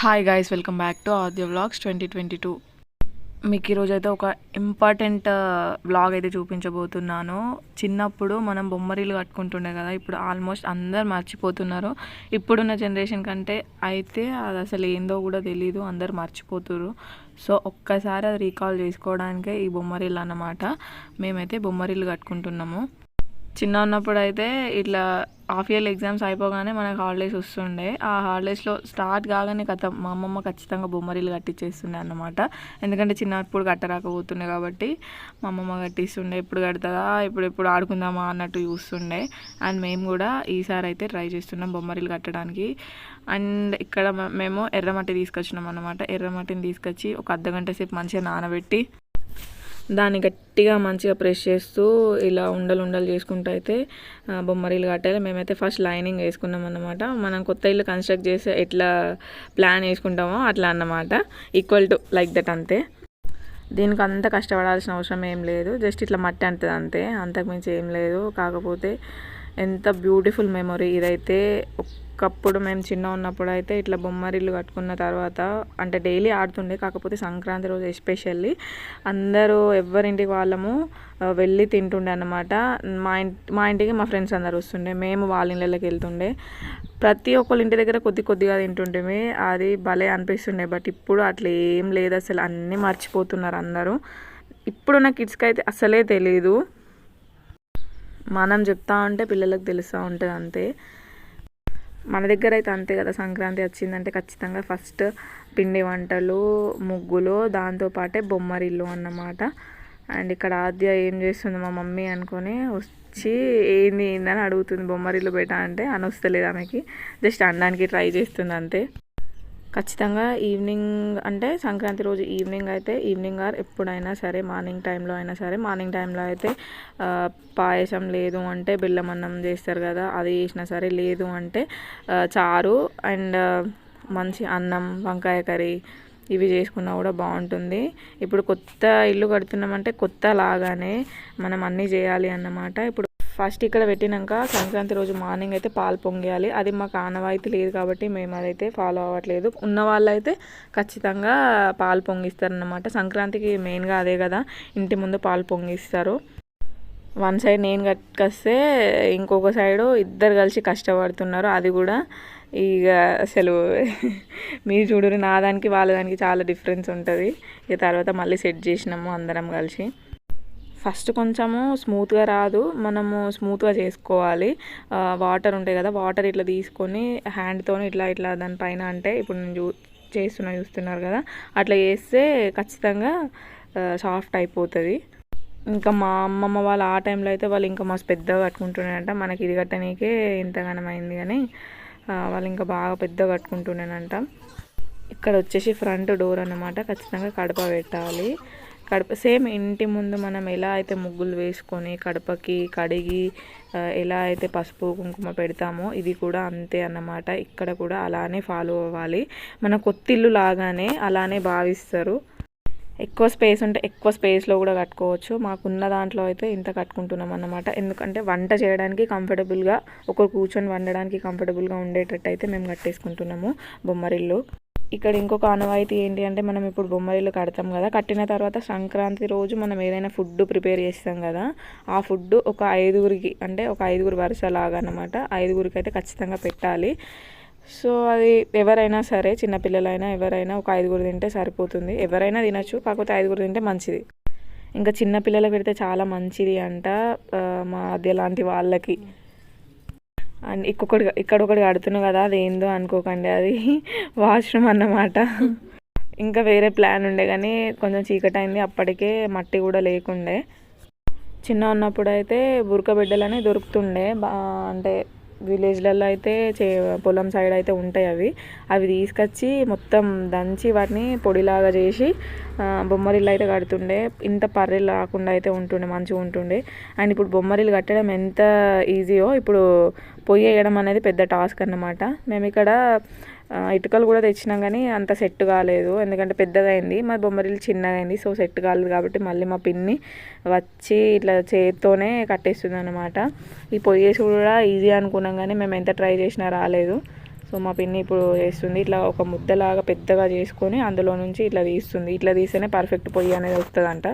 Hi guys welcome back to Aadya vlogs twenty twenty two మీకు ఈరోజు అయితే ఒక ఇంపార్టెంట్ వ్లాగ్ uh, అయితే చూపించబోతున్నాను. చిన్నప్పుడు మనం బొమ్మరీలు కట్టుకుంటుండే కదా ఇప్పుడు ఆల్మోస్ట్ అందరు మర్చిపోతున్నారు. ఇప్పుడున్న జనరేషన్ కంటే అయితే అది అసలు ఏందో కూడా తెలీదు అందరు మర్చిపోతున్నారు సో ఒక్కసారి అది రీకాల్ చేసుకోవడానికే ఈ బొమ్మరీలు అన్నమాట. మేమైతే బొమ్మరీలు కట్టుకుంటున్నాము. చిన్న ఉన్నప్పుడు అయితే ఇట్లా హాఫ్ ఇయర్లీ ఎగ్జామ్స్ అయిపోగానే మనకు హాలిడేస్ వస్తుండే. ఆ హాలిడేస్లో స్టార్ట్ కాగానే కథ మా అమ్మమ్మ ఖచ్చితంగా బొమ్మరీలు కట్టించేస్తుండే అన్నమాట. ఎందుకంటే చిన్నప్పుడు కట్టరాకపోతుండే కాబట్టి మా అమ్మమ్మ కట్టిస్తుండే ఎప్పుడు కడతారా ఇప్పుడు ఎప్పుడు ఆడుకుందామా అన్నట్టు చూస్తుండే. అండ్ మేము కూడా ఈసారి అయితే ట్రై చేస్తున్నాం బొమ్మరీలు కట్టడానికి. అండ్ ఇక్కడ మేము ఎర్రమట్టి తీసుకొచ్చినాం అన్నమాట. ఎర్రమట్టిని తీసుకొచ్చి ఒక అర్ధ గంట సేపు మంచిగా నానబెట్టి దాన్ని గట్టిగా మంచిగా ప్రెస్ చేస్తూ ఇలా ఉండలు ఉండలు చేసుకుంటూ అయితే బొమ్మరీలు కట్టాలి. మేమైతే ఫస్ట్ లైనింగ్ వేసుకున్నాం అన్నమాట. మనం కొత్త ఇల్లు కన్స్ట్రక్ట్ చేసి ఎట్లా ప్లాన్ వేసుకుంటామో అట్లా అన్నమాట. ఈక్వల్ టు లైక్ దట్ అంతే. దీనికి అంత కష్టపడాల్సిన అవసరం ఏం లేదు. జస్ట్ ఇట్లా మట్టి అంటుంది అంతే. అంతకుమించి ఏం లేదు. కాకపోతే ఎంత బ్యూటిఫుల్ మెమొరీ ఇదైతే. ఒకప్పుడు మేము చిన్న ఉన్నప్పుడు అయితే ఇట్లా బొమ్మరిల్లు కట్టుకున్న తర్వాత అంటే డైలీ ఆడుతుండే. కాకపోతే సంక్రాంతి రోజు ఎస్పెషల్లీ అందరూ ఎవరింటికి వాళ్ళము వెళ్ళి తింటుండే అన్నమాట. మా ఇంటి మా ఇంటికి మా ఫ్రెండ్స్ అందరు వస్తుండే. మేము వాళ్ళ ఇళ్ళకి వెళ్తుండే. ప్రతి ఒక్కళ్ళ ఇంటి దగ్గర కొద్ది కొద్దిగా తింటుంటే అది భలే అనిపిస్తుండే. బట్ ఇప్పుడు అట్లా ఏం లేదు అసలు. అన్నీ మర్చిపోతున్నారు అందరూ. ఇప్పుడున్న కిడ్స్కి అయితే అసలే తెలియదు మనం చెప్తా ఉంటే పిల్లలకు తెలుస్తూ ఉంటుంది అంతే. మన దగ్గర అయితే అంతే కదా సంక్రాంతి వచ్చిందంటే ఖచ్చితంగా ఫస్ట్ పిండి వంటలు ముగ్గులు దాంతోపాటే బొమ్మరిల్లు అన్నమాట. అండ్ ఇక్కడ ఆద్య ఏం చేస్తుంది మా మమ్మీ అనుకొని వచ్చి ఏంది ఏందని అడుగుతుంది బొమ్మరిల్లు బేటా అంటే అని వస్తలేదు ఆమెకి. జస్ట్ అనడానికి ట్రై చేస్తుంది అంతే. ఖచ్చితంగా ఈవినింగ్ అంటే సంక్రాంతి రోజు ఈవినింగ్ అయితే ఈవినింగ్ ఆర్ ఎప్పుడైనా సరే మార్నింగ్ టైంలో అయినా సరే మార్నింగ్ టైంలో అయితే పాయసం లేదు అంటే బెల్లం అన్నం చేస్తారు కదా అది చేసినా సరే లేదు అంటే చారు అండ్ మంచి అన్నం వంకాయ కర్రీ ఇవి చేసుకున్నా కూడా బాగుంటుంది. ఇప్పుడు కొత్త ఇల్లు కడుతున్నామంటే కొత్త లాగానే మనం అన్నీ చేయాలి అన్నమాట. ఇప్పుడు ఫస్ట్ ఇక్కడ పెట్టినాక సంక్రాంతి రోజు మార్నింగ్ అయితే పాలు పొంగేయాలి. అది మాకు ఆనవాయితీ లేదు కాబట్టి మేము అదైతే ఫాలో అవ్వట్లేదు. ఉన్న వాళ్ళైతే ఖచ్చితంగా పాలు పొంగిస్తారన్నమాట. సంక్రాంతికి మెయిన్గా అదే కదా ఇంటి ముందు పాలు పొంగిస్తారు. వన్ సైడ్ నేను కట్టుకొస్తే ఇంకొక సైడు ఇద్దరు కలిసి కష్టపడుతున్నారు. అది కూడా ఇక అసలు మీరు చూడరు నా దానికి వాళ్ళ దానికి చాలా డిఫరెన్స్ ఉంటుంది. ఇక తర్వాత మళ్ళీ సెట్ చేసినాము అందరం కలిసి. ఫస్ట్ కొంచెము స్మూత్గా రాదు. మనము స్మూత్గా చేసుకోవాలి. వాటర్ ఉంటాయి కదా వాటర్ ఇట్లా తీసుకొని హ్యాండ్తో ఇట్లా ఇట్లా దానిపైన అంటే ఇప్పుడు నేను చూ చేస్తున్నా చూస్తున్నారు కదా అట్లా చేస్తే ఖచ్చితంగా సాఫ్ట్ అయిపోతుంది. ఇంకా మా అమ్మమ్మ వాళ్ళు ఆ టైంలో అయితే వాళ్ళు ఇంకా మస్తు పెద్దగా కట్టుకుంటున్నారంట. మనకి ఇది కట్టనీకే ఇంతగానం అయింది కానీ వాళ్ళు ఇంకా బాగా పెద్దగా కట్టుకుంటున్నానంట ఇక్కడ వచ్చేసి ఫ్రంట్ డోర్ అన్నమాట. ఖచ్చితంగా కడప పెట్టాలి. కడప సేమ్ ఇంటి ముందు మనం ఎలా అయితే ముగ్గులు వేసుకొని కడపకి కడిగి ఎలా అయితే పసుపు కుంకుమ పెడతామో ఇది కూడా అంతే అన్నమాట. ఇక్కడ కూడా అలానే ఫాలో అవ్వాలి. మన కొత్తిల్లు లాగానే అలానే భావిస్తారు. ఎక్కువ స్పేస్ ఉంటే ఎక్కువ స్పేస్లో కూడా కట్టుకోవచ్చు. మాకున్న దాంట్లో అయితే ఇంత కట్టుకుంటున్నాం అన్నమాట. ఎందుకంటే వంట చేయడానికి కంఫర్టబుల్గా ఒకరు కూర్చొని వండడానికి కంఫర్టబుల్గా ఉండేటట్టు అయితే మేము కట్టేసుకుంటున్నాము బొమ్మరిల్లు. ఇక్కడ ఇంకొక ఆనవాయితీ ఏంటి అంటే మనం ఇప్పుడు బొమ్మరిల్లు కడతాం కదా కట్టిన తర్వాత సంక్రాంతి రోజు మనం ఏదైనా ఫుడ్ ప్రిపేర్ చేస్తాం కదా ఆ ఫుడ్ ఒక ఐదుగురికి అంటే ఒక ఐదుగురు వరుస లాగా అనమాట ఐదుగురికి అయితే ఖచ్చితంగా పెట్టాలి. సో అది ఎవరైనా సరే చిన్నపిల్లలైనా ఎవరైనా ఒక ఐదుగురు తింటే సరిపోతుంది. ఎవరైనా తినచ్చు కాకపోతే ఐదుగురు తింటే మంచిది. ఇంకా చిన్నపిల్లలకు పెడితే చాలా మంచిది అంట మా అద్దె లాంటి వాళ్ళకి. ఇంకొకటి ఇక్కడ ఒకటి కడుతున్నావు కదా అది ఏందో అనుకోకండి అది. వాష్రూమ్ అన్నమాట. ఇంకా వేరే ప్లాన్ ఉండే కానీ కొంచెం చీకటి అయింది అప్పటికే మట్టి కూడా లేకుండే. చిన్న ఉన్నప్పుడు అయితే బురకబిడ్డలని దొరుకుతుండే బా అంటే విలేజ్లలో అయితే చే పొలం సైడ్ అయితే ఉంటాయి అవి. అవి తీసుకొచ్చి మొత్తం దంచి వాటిని పొడిలాగా చేసి బొమ్మరిల్లు అయితే కడుతుండే. ఇంత పర్రెలు రాకుండా అయితే ఉంటుండే మంచిగా ఉంటుండే. అండ్ ఇప్పుడు బొమ్మరిల్లు కట్టడం ఎంత ఈజీయో ఇప్పుడు పొయ్యి వేయడం అనేది పెద్ద టాస్క్ అన్నమాట. మేము ఇక్కడ ఇటుకలు కూడా తెచ్చినాం కానీ అంత సెట్ కాలేదు. ఎందుకంటే పెద్దదైంది మా బొమ్మరిల్లు చిన్నదైంది సో సెట్ కాలేదు కాబట్టి మళ్ళీ మా పిన్ని వచ్చి ఇట్లా చేతితోనే కట్టేస్తుంది అనమాట ఈ పొయ్యి కూడా ఈజీ అనుకున్నాం కానీ మేము ఎంత ట్రై చేసినా రాలేదు. సో మా పిన్ని ఇప్పుడు వేస్తుంది ఇట్లా ఒక ముద్దలాగా పెద్దగా చేసుకొని అందులో నుంచి ఇట్లా తీస్తుంది. ఇట్లా తీస్తేనే పర్ఫెక్ట్ పొయ్యి అనేది వస్తుందంట.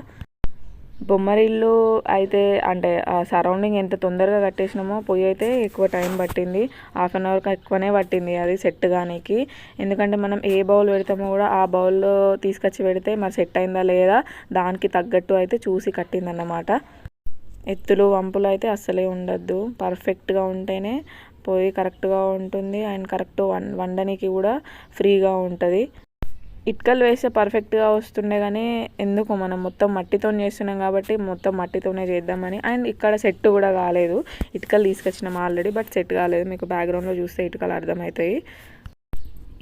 బొమ్మరిల్లు అయితే అంటే ఆ సరౌండింగ్ ఎంత తొందరగా కట్టేసినామో పొయ్యి అయితే ఎక్కువ టైం పట్టింది. హాఫ్ అన్ అవర్కి ఎక్కువనే పట్టింది అది సెట్ కానీకి ఎందుకంటే మనం ఏ బౌల్ పెడతామో కూడా ఆ బౌల్లో తీసుకొచ్చి పెడితే మరి సెట్ అయిందా లేదా దానికి తగ్గట్టు అయితే చూసి కట్టిందన్నమాట. ఎత్తులు వంపులు అయితే అస్సలే ఉండద్దు. పర్ఫెక్ట్గా ఉంటేనే పొయ్యి కరెక్ట్గా ఉంటుంది. అండ్ కరెక్ట్ వన్ వండడానికి కూడా ఫ్రీగా ఉంటుంది. ఇటుకలు వేస్తే పర్ఫెక్ట్గా వస్తుండే కానీ ఎందుకు మనం మొత్తం మట్టితో చేస్తున్నాం కాబట్టి మొత్తం మట్టితోనే చేద్దామని. అండ్ ఇక్కడ సెట్ కూడా కాలేదు. ఇటుకలు తీసుకొచ్చినాం ఆల్రెడీ బట్ సెట్ కాలేదు. మీకు బ్యాక్గ్రౌండ్లో చూస్తే ఇటుకలు అర్థమవుతాయి.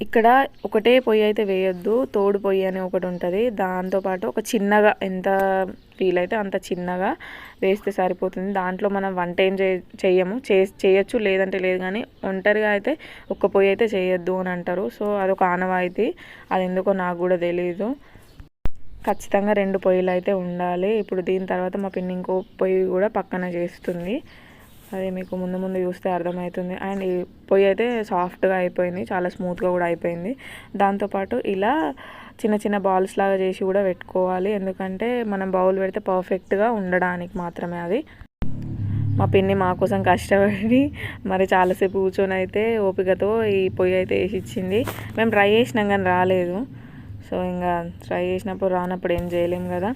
ఇక్కడ ఒకటే పొయ్యి అయితే వేయొద్దు తోడు పొయ్యి అని ఒకటి ఉంటుంది. దాంతోపాటు ఒక చిన్నగా ఎంత వీలైతే అంత చిన్నగా వేస్తే సరిపోతుంది. దాంట్లో మనం వంట ఏం చేయము చే చేయొచ్చు లేదంటే లేదు కానీ ఒంటరిగా అయితే ఒక్క పొయ్యి అయితే చేయొద్దు అని అంటారు. సో అదొక ఆనవాయితీ. అది ఎందుకో నాకు కూడా తెలియదు ఖచ్చితంగా రెండు పొయ్యిలు అయితే ఉండాలి. ఇప్పుడు దీని తర్వాత మా పిన్ని ఇంకో పొయ్యి కూడా పక్కన చేస్తుంది. అది మీకు ముందు ముందు చూస్తే అర్థమవుతుంది. అండ్ ఈ పొయ్యి అయితే సాఫ్ట్గా అయిపోయింది. చాలా స్మూత్గా కూడా అయిపోయింది. దాంతోపాటు ఇలా చిన్న చిన్న బాల్స్ లాగా చేసి కూడా పెట్టుకోవాలి. ఎందుకంటే మనం బౌల్ పెడితే పర్ఫెక్ట్గా ఉండడానికి మాత్రమే అది. మా పిన్ని మా కోసం కష్టపడి మరి చాలాసేపు కూర్చొని అయితే ఓపికతో ఈ పొయ్యి అయితే వేసి ఇచ్చింది. మేము ట్రై చేసినాం కానీ రాలేదు. సో ఇంకా ట్రై చేసినప్పుడు రానప్పుడు ఏం చేయలేము కదా.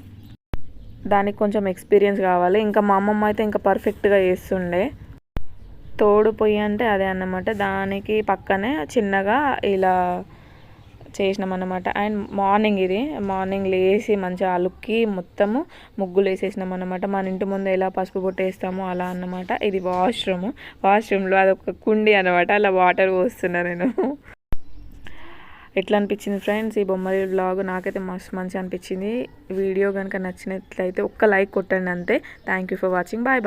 దానికి కొంచెం ఎక్స్పీరియన్స్ కావాలి. ఇంకా మా అమ్మమ్మ అయితే ఇంకా పర్ఫెక్ట్గా చేస్తుండే. తోడు పొయ్యి అంటే అదే అన్నమాట. దానికి పక్కనే చిన్నగా ఇలా చేసినాం అన్నమాట అండ్ మార్నింగ్ ఇది. మార్నింగ్ లేచి మంచిగా అలుక్కి మొత్తము ముగ్గులు వేసేసినాం అనమాట మన ఇంటి ముందు ఎలా పసుపు పొట్టేస్తామో అలా అన్నమాట. ఇది వాష్రూమ్ వాష్రూమ్లో అదొక కుండి అనమాట అలా వాటర్ పోస్తున్నా నేను. ఎట్లా అనిపించింది ఫ్రెండ్స్ ఈ బొమ్మరి బ్లాగ్ నాకైతే మస్తు మంచి అనిపించింది. వీడియో కనుక నచ్చినట్లయితే ఒక్క లైక్ కొట్టండి అంతే. Thank you for watching bye